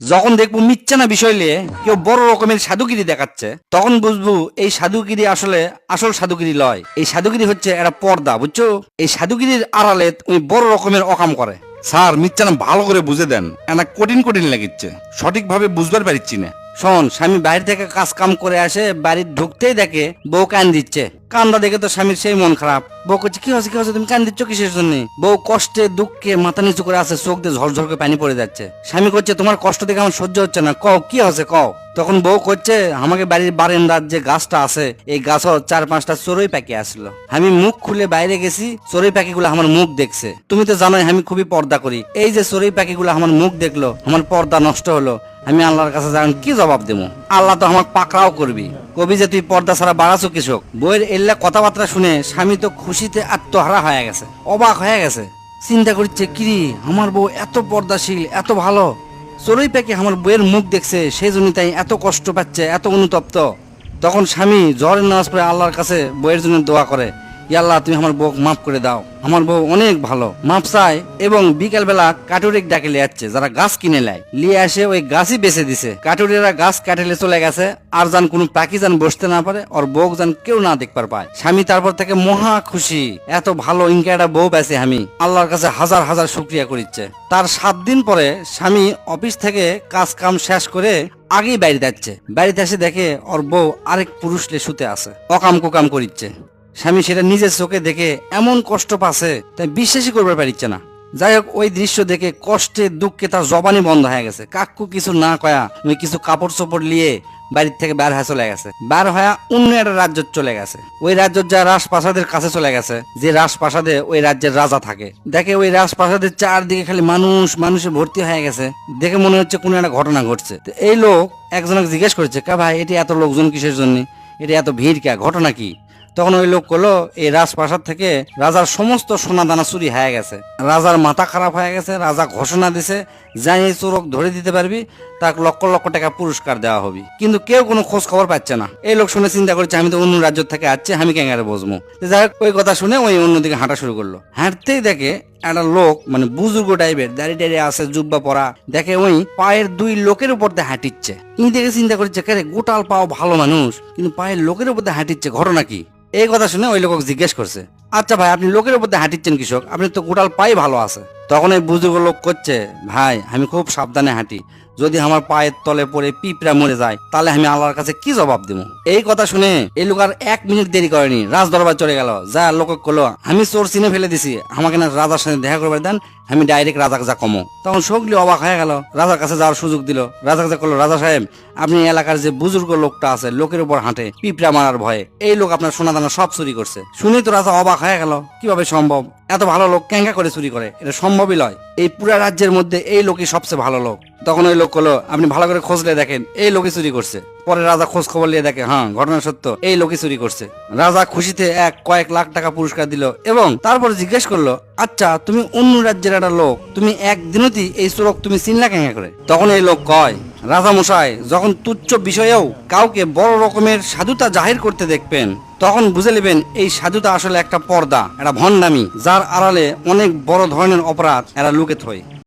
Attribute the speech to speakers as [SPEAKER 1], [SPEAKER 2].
[SPEAKER 1] যখন দেখব মিথ্যা না বিষয় নিয়ে কেউ বড় রকমের সাধুগিরি দেখাচ্ছে, তখন বুঝব এই সাধুগিরি আসলে আসল সাধুগিরি লয়। এই সাধুগিরি হচ্ছে একটা পর্দা, বুঝছ? এই সাধুগিরির আড়ালে তুমি বড় রকমের অকাম করে।
[SPEAKER 2] স্যার, মিথ্যা না ভালো করে বুঝে দেন। এনা কঠিন কঠিন লাগিচ্ছে। সঠিকভাবে বুঝবার পারছি না।
[SPEAKER 1] শোন, স্বামী বাইরে থেকে কাজ কাম করে আসে, বাড়ির ঢুকতেই দেখে বউ কান দিচ্ছে। কান্দা দেখে তো স্বামীর সেই মন খারাপ। বউ করছে কি হচ্ছে কি হচ্ছে তুমি কান দিচ্ছ কিসের জন্য? বউ কষ্টে, দুঃখে, মাথা নিচু করে আছে, চোখ দিয়ে ঝরঝর করে পানি পড়ে যাচ্ছে। স্বামী করছে তোমার কষ্ট দেখে আমার সহ্য হচ্ছে না। কও, কি হচ্ছে কও? তখন বউ করছে আমাকে বাড়ির বারেন্দার যে গাছটা আছে, এই গাছও চার পাঁচটা চড়ুই পাখি আসলো। আমি মুখ খুলে বাইরে গেছি, চড়ুই পাখিগুলো আমার মুখ দেখছে। তুমি তো জানোই, আমি খুবই পর্দা করি। এই যে চড়ুই পাখিগুলো আমার মুখ দেখল, আমার পর্দা নষ্ট হলো। আমি আল্লাহর কাছে জানেন কি জবাব দেবো? আল্লাহ তো আমাকে পাকড়াও করবি। কবি যে তুই পর্দা ছাড়া বাড়াছো কৃষক, বইয়ের এল্লা কথাবার্তা শুনে স্বামী তো খুশিতে আত্মহারা হয়ে গেছে, অবাক হয়ে গেছে। চিন্তা করছে কিরি আমার বউ এত পর্দাশীল, এত ভালো। চড়ুই পাখি আমার বইয়ের মুখ দেখছে সেই জন্য তাই এত কষ্ট পাচ্ছে, এত অনুতপ্ত। তখন স্বামী জ্বরের নামাজ পড়ে আল্লাহর কাছে বইয়ের জন্য দোয়া করে ইয়া আল্লাহ তুমি আমার বউ মাফ করে দাও। আমার বউ অনেক ভালো। মাপ চায় এবং বিকেল বেলা কাটুরিক ডাকে লিয়ে যাচ্ছে যারা গাছ কিনে নেয়। লিয়ে আসে ওই গাছই বেছে দিছে। কাটুরিরা গাছ কাটেলে চলে গেছে, আর যান কোনো পাখি যান বসতে না পারে ওর বউ যান কেউ না দেখবার পায়। স্বামী তারপর থেকে মহা খুশি। এত ভালো ইনকা একটা বউ পেয়েছে আমি। আল্লাহর কাছে হাজার হাজার শুক্রিয়া করিচ্ছে। তার সাত দিন পরে স্বামী অফিস থেকে কাজ কাম শেষ করে আগেই বাইরে যাচ্ছে বাড়িতে এসে দেখে ওর বউ আরেক পুরুষ লে শুতে আছে অকাম কুকাম করিচ্ছে। স্বামী সেটা নিজের চোখে দেখে এমন কষ্ট পাচ্ছে, তাই বিশ্বাসই করবার পারিচ্ছে না। যাই হোক, ওই দৃশ্য দেখে কষ্টে, দুঃখে তার জবানি বন্ধ হয়ে গেছে। কাকু কিছু না কয়া, ওই কিছু কাপড় চোপড় নিয়ে বাড়ির থেকে বের হয়ে চলে গেছে। বার হয়ে অন্য একটা রাজ্য চলে গেছে। ওই রাজ্যের যা রাজপ্রাসাদের কাছে চলে গেছে, যে রাজপ্রাসাদে ওই রাজ্যের রাজা থাকে। দেখে ওই রাজপ্রাসাদের চারদিকে খালি মানুষ, মানুষে ভর্তি হয়ে গেছে। দেখে মনে হচ্ছে কোনো একটা ঘটনা ঘটছে। তো এই লোক একজনকে জিজ্ঞেস করেছে, কা ভাই, এটি এত লোকজন কিসের জন্য? এটি এত ভিড় কে? ঘটনা কি? তখন ওই লোক করল, এই রাজপ্রাসাদ থেকে রাজার সমস্ত সোনা দানা চুরি হয়ে গেছে। রাজার মাথা খারাপ হয়ে গেছে, রাজা ঘোষণা দিছে, যাই এই চোরক ধরে দিতে পারবি, তাকে লক্ষ লক্ষ টাকা পুরস্কার দেওয়া হবে। কিন্তু কেউ কোনো খোঁজ খবর পাচ্ছে না। এই লোক শুনে চিন্তা করছে, আমি তো অন্য রাজ্য থেকে আসছি, আমি ক্যাঙ্গারে বসবো। যাই হোক, ওই কথা শুনে ওই অন্যদিকে হাঁটা শুরু করল। হাঁটতেই দেখে একটা লোক মানে বুজুর্গ টাইপের দাঁড়িয়ে দাঁড়িয়ে আছে, জুব্বা পরা। দেখে ওই পায়ের দুই লোকের উপর দিয়ে হাঁটিচ্ছে। ইনি দেখে চিন্তা করছে, কে গোটাল পাও ভালো মানুষ। কিন্তু পায়ের লোকের উপর হাঁটিচ্ছে, ঘটনা কি? এই কথা শুনে ওই লোক জিজ্ঞেস করছে আচ্ছা ভাই, আপনি লোকের উপর হাঁটিচ্ছেন কৃষক, আপনি তো গোটাল পাই ভালো আছে তখন এই বুজুর্গ লোক করছে, ভাই, আমি খুব সাবধানে হাঁটি। যদি আমার পায়ের তলে পড়ে পিঁপড়া মরে যায়, তাহলে আমি আল্লাহর কাছে কি জবাব দেবো? এই কথা শুনে এই লোক আর এক মিনিট দেরি করেনি রাজ দরবার চলে গেল। যা লোক করল আমি চোর চিনে ফেলে দিছি, আমাকে না রাজার সাথে দেখা করবার দেন, আমি ডাইরেক্ট রাজাকে যা কমো। তখন সগলি অবাক হয়ে গেল, রাজার কাছে যাওয়ার সুযোগ দিল। রাজাকে যা করল রাজা সাহেব, আপনি এলাকার যে বুজুর্গ লোকটা আছে, লোকের উপর হাঁটে, পিঁপড়া মারার ভয়ে, এই লোক আপনার সোনা দানা সব চুরি করছে। শুনে তো রাজা অবাক হয়ে গেল, কীভাবে সম্ভব? এত ভালো লোক ক্যাঙ্কা করে চুরি করে, এটা সম্ভবই নয় এই পুরা রাজ্যের মধ্যে এই লোকই সবচেয়ে ভালো লোক। তখন ওই লোক হলো, আপনি ভালো করে খোঁজলে দেখেন, এই লোকই চুরি করছে। পরে রাজা খোঁজ খবর নিয়ে দেখে হ্যাঁ ঘটনা সত্য, এই লোকই চুরি করছে। রাজা খুশিতে এক কয়েক লাখ টাকা পুরস্কার দিল এবং তারপর জিজ্ঞেস করল আচ্ছা তুমি অন্য রাজ্যের একটা লোক, তুমি একদিনতি এই চোরক তুমি চিনলা কেন করে? তখন এই লোক কয় রাজা মশাই যখন তুচ্ছ বিষয়েও কাউকে বড় রকমের সাধুতা জাহির করতে দেখবেন তখন বুঝে নেবেন এই সাধুতা আসলে একটা পর্দা, একটা ভণ্ডামি, যার আড়ালে অনেক বড় ধরনের অপরাধ এরা লুকে থয়